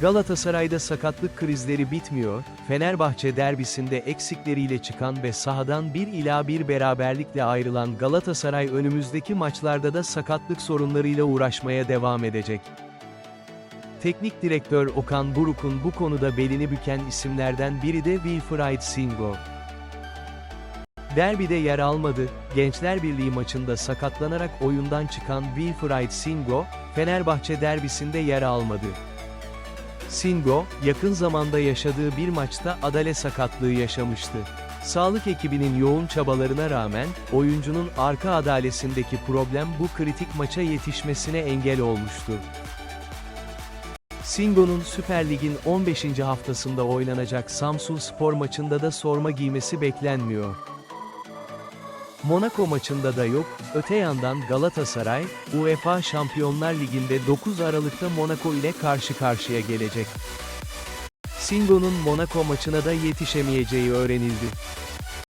Galatasaray'da sakatlık krizleri bitmiyor, Fenerbahçe derbisinde eksikleriyle çıkan ve sahadan 1 ila 1 beraberlikle ayrılan Galatasaray önümüzdeki maçlarda da sakatlık sorunlarıyla uğraşmaya devam edecek. Teknik direktör Okan Buruk'un bu konuda belini büken isimlerden biri de Wilfried Singo. Derbide yer almadı, Gençler Birliği maçında sakatlanarak oyundan çıkan Wilfried Singo, Fenerbahçe derbisinde yer almadı. Singo, yakın zamanda yaşadığı bir maçta adale sakatlığı yaşamıştı. Sağlık ekibinin yoğun çabalarına rağmen, oyuncunun arka adalesindeki problem bu kritik maça yetişmesine engel olmuştu. Singo'nun Süper Lig'in 15. haftasında oynanacak Samsun Spor maçında da sorma giymesi beklenmiyor. Monaco maçında da yok, öte yandan Galatasaray, UEFA Şampiyonlar Ligi'nde 9 Aralık'ta Monaco ile karşı karşıya gelecek. Singo'nun Monaco maçına da yetişemeyeceği öğrenildi.